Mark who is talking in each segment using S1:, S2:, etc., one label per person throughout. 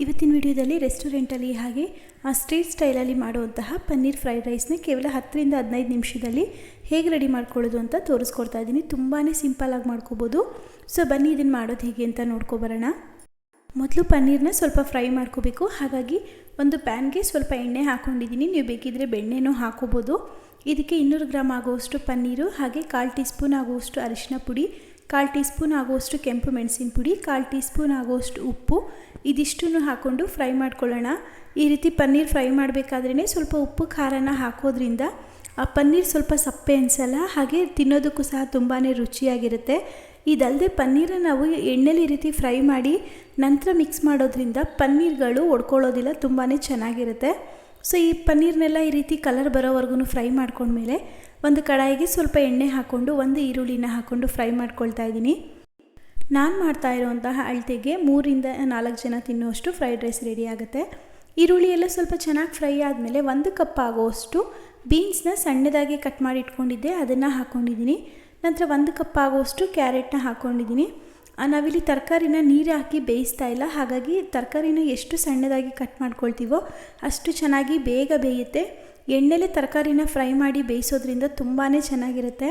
S1: ಇವತ್ತಿನ ವಿಡಿಯೋದಲ್ಲಿ ರೆಸ್ಟೋರೆಂಟಲ್ಲಿ ಹಾಗೆ ಸ್ಟ್ರೀಟ್ ಸ್ಟೈಲಲ್ಲಿ ಮಾಡುವಂತಹ ಪನ್ನೀರ್ ಫ್ರೈಡ್ ರೈಸ್ನ ಕೇವಲ ಹತ್ತರಿಂದ ಹದಿನೈದು ನಿಮಿಷದಲ್ಲಿ ಹೇಗೆ ರೆಡಿ ಮಾಡ್ಕೊಳ್ಳೋದು ಅಂತ ತೋರಿಸ್ಕೊಡ್ತಾ ಇದ್ದೀನಿ. ತುಂಬಾ ಸಿಂಪಲ್ಲಾಗಿ ಮಾಡ್ಕೋಬೋದು. ಸೊ ಬನ್ನಿ ಇದನ್ನು ಮಾಡೋದು ಹೇಗೆ ಅಂತ ನೋಡ್ಕೊಬರೋಣ. ಮೊದಲು ಪನ್ನೀರ್ನ ಸ್ವಲ್ಪ ಫ್ರೈ ಮಾಡ್ಕೋಬೇಕು. ಹಾಗಾಗಿ ಒಂದು ಪ್ಯಾನ್ಗೆ ಸ್ವಲ್ಪ ಎಣ್ಣೆ ಹಾಕ್ಕೊಂಡಿದ್ದೀನಿ ನೀವು ಬೇಕಿದ್ರೆ ಬೆಣ್ಣೆನೂ ಹಾಕೋಬೋದು. ಇದಕ್ಕೆ ಇನ್ನೂರು ಗ್ರಾಮ್ ಆಗುವಷ್ಟು ಪನ್ನೀರು ಹಾಗೆ ಕಾಲು ಟೀ ಸ್ಪೂನ್ ಆಗುವಷ್ಟು ಅರಿಶಿನ ಪುಡಿ ಕಾಲು ಟೀ ಸ್ಪೂನ್ ಆಗುವಷ್ಟು ಕೆಂಪು ಮೆಣಸಿನ ಪುಡಿ, ಕಾಲು ಟೀ ಸ್ಪೂನ್ ಆಗುವಷ್ಟು ಉಪ್ಪು, ಇದಿಷ್ಟನ್ನು ಹಾಕ್ಕೊಂಡು ಫ್ರೈ ಮಾಡ್ಕೊಳ್ಳೋಣ. ಈ ರೀತಿ ಪನ್ನೀರ್ ಫ್ರೈ ಮಾಡಬೇಕಾದ್ರೇ ಸ್ವಲ್ಪ ಉಪ್ಪು, ಖಾರನ ಹಾಕೋದ್ರಿಂದ ಆ ಪನ್ನೀರ್ ಸ್ವಲ್ಪ ಸಪ್ಪೆ ಅನಿಸಲ್ಲ, ಹಾಗೆ ತಿನ್ನೋದಕ್ಕೂ ಸಹ ತುಂಬಾ ರುಚಿಯಾಗಿರುತ್ತೆ. ಇದಲ್ಲದೆ ಪನ್ನೀರನ್ನ ನಾವು ಎಣ್ಣೆಲಿ ಈ ರೀತಿ ಫ್ರೈ ಮಾಡಿ ನಂತರ ಮಿಕ್ಸ್ ಮಾಡೋದ್ರಿಂದ ಪನ್ನೀರ್ಗಳು ಒಡ್ಕೊಳ್ಳೋದಿಲ್ಲ ತುಂಬಾ ಚೆನ್ನಾಗಿರುತ್ತೆ. ಸೊ ಈ ಪನ್ನೀರ್ನೆಲ್ಲ ಈ ರೀತಿ ಕಲರ್ ಬರೋವರೆಗೂ ಫ್ರೈ ಮಾಡ್ಕೊಂಡ್ಮೇಲೆ ಒಂದು ಕಡಾಯಿಗೆ ಸ್ವಲ್ಪ ಎಣ್ಣೆ ಹಾಕ್ಕೊಂಡು ಒಂದು ಈರುಳ್ಳಿನ ಹಾಕ್ಕೊಂಡು ಫ್ರೈ ಮಾಡ್ಕೊಳ್ತಾ ಇದ್ದೀನಿ. ನಾನು ಮಾಡ್ತಾ ಇರುವಂತಹ ಅಳತೆಗೆ ಮೂರಿಂದ ನಾಲ್ಕು ಜನ ತಿನ್ನುವಷ್ಟು ಫ್ರೈಡ್ ರೈಸ್ ರೆಡಿ ಆಗುತ್ತೆ. ಈರುಳ್ಳಿ ಎಲ್ಲ ಸ್ವಲ್ಪ ಚೆನ್ನಾಗಿ ಫ್ರೈ ಆದಮೇಲೆ ಒಂದು ಕಪ್ ಆಗೋವಷ್ಟು ಬೀನ್ಸ್ನ ಸಣ್ಣದಾಗಿ ಕಟ್ ಮಾಡಿ ಇಟ್ಕೊಂಡಿದ್ದೆ, ಅದನ್ನು ಹಾಕ್ಕೊಂಡಿದ್ದೀನಿ ನಂತರ ಒಂದು ಕಪ್ ಆಗೋವಷ್ಟು ಕ್ಯಾರೆಟ್ನ ಹಾಕ್ಕೊಂಡಿದ್ದೀನಿ ನಾವಿಲ್ಲಿ ತರಕಾರಿನ ನೀರು ಹಾಕಿ ಬೇಯಿಸ್ತಾ ಇಲ್ಲ, ಹಾಗಾಗಿ ತರಕಾರಿನ ಎಷ್ಟು ಸಣ್ಣದಾಗಿ ಕಟ್ ಮಾಡ್ಕೊಳ್ತೀವೋ ಅಷ್ಟು ಚೆನ್ನಾಗಿ ಬೇಗ ಬೇಯುತ್ತೆ. ಎಣ್ಣೆಲೆ ತರಕಾರಿನ ಫ್ರೈ ಮಾಡಿ ಬೇಯಿಸೋದ್ರಿಂದ ತುಂಬಾ ಚೆನ್ನಾಗಿರುತ್ತೆ.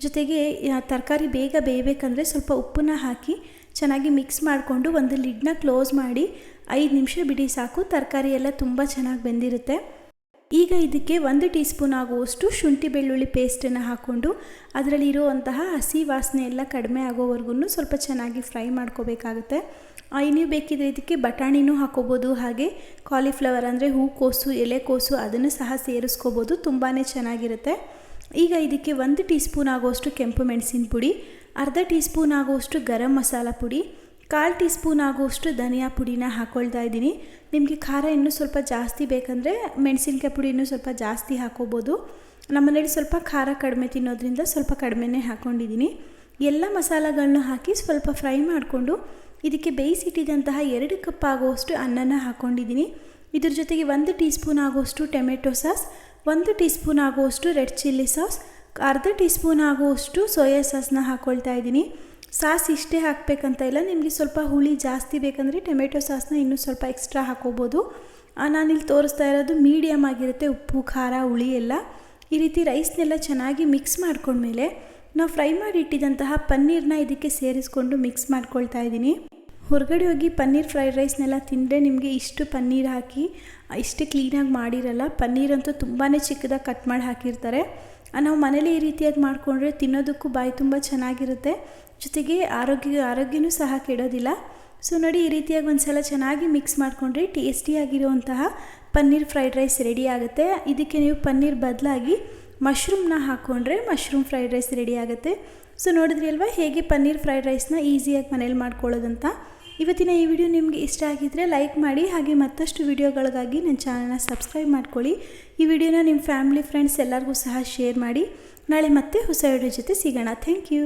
S1: ಜೊತೆಗೆ ತರಕಾರಿ ಬೇಗ ಬೇಯಬೇಕಂದ್ರೆ ಸ್ವಲ್ಪ ಉಪ್ಪನ್ನ ಹಾಕಿ ಚೆನ್ನಾಗಿ ಮಿಕ್ಸ್ ಮಾಡಿಕೊಂಡು ಒಂದು ಲಿಡ್ನ ಕ್ಲೋಸ್ ಮಾಡಿ ಐದು ನಿಮಿಷ ಬಿಡಿ ಸಾಕು. ತರಕಾರಿ ಎಲ್ಲ ತುಂಬ ಚೆನ್ನಾಗಿ ಬೆಂದಿರುತ್ತೆ. ಈಗ ಇದಕ್ಕೆ ಒಂದು ಟೀ ಸ್ಪೂನ್ ಆಗುವಷ್ಟು ಶುಂಠಿ ಬೆಳ್ಳುಳ್ಳಿ ಪೇಸ್ಟನ್ನು ಹಾಕ್ಕೊಂಡು ಅದರಲ್ಲಿರುವಂತಹ ಹಸಿ ವಾಸನೆ ಎಲ್ಲ ಕಡಿಮೆ ಆಗೋವರೆಗೂ ಸ್ವಲ್ಪ ಚೆನ್ನಾಗಿ ಫ್ರೈ ಮಾಡ್ಕೋಬೇಕಾಗುತ್ತೆ. ನೀವು ಬೇಕಿದ್ರೆ ಇದಕ್ಕೆ ಬಟಾಣಿನೂ ಹಾಕೋಬೋದು, ಹಾಗೆ ಕಾಲಿಫ್ಲವರ್ ಅಂದರೆ ಹೂಕೋಸು ಎಲೆಕೋಸು ಅದನ್ನು ಸಹ ಸೇರಿಸ್ಕೋಬೋದು ತುಂಬಾ ಚೆನ್ನಾಗಿರುತ್ತೆ. ಈಗ ಇದಕ್ಕೆ ಒಂದು ಟೀ ಸ್ಪೂನ್ ಆಗುವಷ್ಟು ಕೆಂಪು ಮೆಣಸಿನ ಪುಡಿ, ಅರ್ಧ ಟೀ ಸ್ಪೂನ್ ಆಗುವಷ್ಟು ಗರಂ ಮಸಾಲ ಪುಡಿ ಕಾಲು ಟೀ ಸ್ಪೂನ್ ಆಗುವಷ್ಟು ಧನಿಯಾ ಪುಡಿನ ಹಾಕ್ಕೊಳ್ತಾ ಇದ್ದೀನಿ. ನಿಮಗೆ ಖಾರ ಇನ್ನೂ ಸ್ವಲ್ಪ ಜಾಸ್ತಿ ಬೇಕಂದರೆ ಮೆಣಸಿನ್ಕಾಯಿ ಪುಡಿ ಇನ್ನೂ ಸ್ವಲ್ಪ ಜಾಸ್ತಿ ಹಾಕೋಬೋದು. ನಮ್ಮನೇಲಿ ಸ್ವಲ್ಪ ಖಾರ ಕಡಿಮೆ ತಿನ್ನೋದ್ರಿಂದ ಸ್ವಲ್ಪ ಕಡಿಮೆನೇ ಹಾಕ್ಕೊಂಡಿದ್ದೀನಿ ಎಲ್ಲ ಮಸಾಲಗಳನ್ನ ಹಾಕಿ ಸ್ವಲ್ಪ ಫ್ರೈ ಮಾಡಿಕೊಂಡು ಇದಕ್ಕೆ ಬೇಯಿಸಿಟ್ಟಿದಂತಹ ಎರಡು ಕಪ್ ಆಗುವಷ್ಟು ಅನ್ನನ ಹಾಕ್ಕೊಂಡಿದ್ದೀನಿ ಇದ್ರ ಜೊತೆಗೆ ಒಂದು ಟೀ ಸ್ಪೂನ್ ಆಗುವಷ್ಟು ಟೊಮೆಟೊ ಸಾಸ್, ಒಂದು ಟೀ ಸ್ಪೂನ್ ಆಗುವಷ್ಟು ರೆಡ್ ಚಿಲ್ಲಿ ಸಾಸ್, ಅರ್ಧ ಟೀ ಸ್ಪೂನ್ ಆಗುವಷ್ಟು ಸೋಯಾ ಸಾಸ್ನ ಹಾಕ್ಕೊಳ್ತಾ ಇದ್ದೀನಿ. ಸಾಸ್ ಇಷ್ಟೇ ಹಾಕಬೇಕಂತ ಇಲ್ಲ. ನಿಮಗೆ ಸ್ವಲ್ಪ ಹುಳಿ ಜಾಸ್ತಿ ಬೇಕಂದರೆ ಟೊಮೆಟೊ ಸಾಸ್ನ ಇನ್ನೂ ಸ್ವಲ್ಪ ಎಕ್ಸ್ಟ್ರಾ ಹಾಕೋಬೋದು. ನಾನಿಲ್ಲಿ ತೋರಿಸ್ತಾ ಇರೋದು ಮೀಡಿಯಮ್ ಆಗಿರುತ್ತೆ ಉಪ್ಪು, ಖಾರ, ಹುಳಿ ಎಲ್ಲ. ಈ ರೀತಿ ರೈಸ್ನೆಲ್ಲ ಚೆನ್ನಾಗಿ ಮಿಕ್ಸ್ ಮಾಡ್ಕೊಂಡ್ಮೇಲೆ ನಾವು ಫ್ರೈ ಮಾಡಿ ಇಟ್ಟಿದ್ದಂತಹ ಪನ್ನೀರ್ನ ಇದಕ್ಕೆ ಸೇರಿಸ್ಕೊಂಡು ಮಿಕ್ಸ್ ಮಾಡ್ಕೊಳ್ತಾ ಇದ್ದೀನಿ. ಹೊರಗಡೆ ಹೋಗಿ ಪನ್ನೀರ್ ಫ್ರೈಡ್ ರೈಸ್ನೆಲ್ಲ ತಿಂದರೆ ನಿಮಗೆ ಇಷ್ಟು ಪನ್ನೀರ್ ಹಾಕಿ, ಇಷ್ಟು ಕ್ಲೀನಾಗಿ ಮಾಡಿರಲ್ಲ. ಪನ್ನೀರಂತೂ ತುಂಬಾ ಚಿಕ್ಕದಾಗಿ ಕಟ್ ಮಾಡಿ ಹಾಕಿರ್ತಾರೆ. ನಾವು ಮನೇಲಿ ಈ ರೀತಿಯಾಗಿ ಮಾಡಿಕೊಂಡ್ರೆ ತಿನ್ನೋದಕ್ಕೂ ಬಾಯಿ ತುಂಬ ಚೆನ್ನಾಗಿರುತ್ತೆ. ಜೊತೆಗೆ ಆರೋಗ್ಯ, ಆರೋಗ್ಯನೂ ಸಹ ಕೆಡೋದಿಲ್ಲ. ಸೊ ನೋಡಿ, ಈ ರೀತಿಯಾಗಿ ಒಂದು ಸಲ ಚೆನ್ನಾಗಿ ಮಿಕ್ಸ್ ಮಾಡಿಕೊಂಡ್ರೆ ಟೇಸ್ಟಿಯಾಗಿರುವಂತಹ ಪನ್ನೀರ್ ಫ್ರೈಡ್ ರೈಸ್ ರೆಡಿ ಆಗುತ್ತೆ. ಇದಕ್ಕೆ ನೀವು ಪನ್ನೀರ್ ಬದಲಾಗಿ ಮಶ್ರೂಮ್ನ ಹಾಕ್ಕೊಂಡ್ರೆ ಮಶ್ರೂಮ್ ಫ್ರೈಡ್ ರೈಸ್ ರೆಡಿ ಆಗುತ್ತೆ. ಸೊ ನೋಡಿದ್ರಿ ಅಲ್ವಾ, ಹೇಗೆ ಪನ್ನೀರ್ ಫ್ರೈಡ್ ರೈಸ್ನ ಈಸಿಯಾಗಿ ಮನೇಲಿ ಮಾಡ್ಕೊಳ್ಳೋದಂತ? ಇವತ್ತಿನ ಈ ವಿಡಿಯೋ ನಿಮಗೆ ಇಷ್ಟ ಆಗಿದ್ದರೆ ಲೈಕ್ ಮಾಡಿ ಹಾಗೆ ಮತ್ತಷ್ಟು ವಿಡಿಯೋಗಳಿಗಾಗಿ ನನ್ನ ಚಾನಲ್ನ ಸಬ್ಸ್ಕ್ರೈಬ್ ಮಾಡ್ಕೊಳ್ಳಿ. ಈ ವಿಡಿಯೋನ ನಿಮ್ಮ ಫ್ಯಾಮಿಲಿ ಫ್ರೆಂಡ್ಸ್ ಎಲ್ಲರಿಗೂ ಸಹ ಶೇರ್ ಮಾಡಿ. ನಾಳೆ ಮತ್ತೆ ಹೊಸ ವಿಡಿಯೋ ಜೊತೆ ಸಿಗೋಣ. Thank you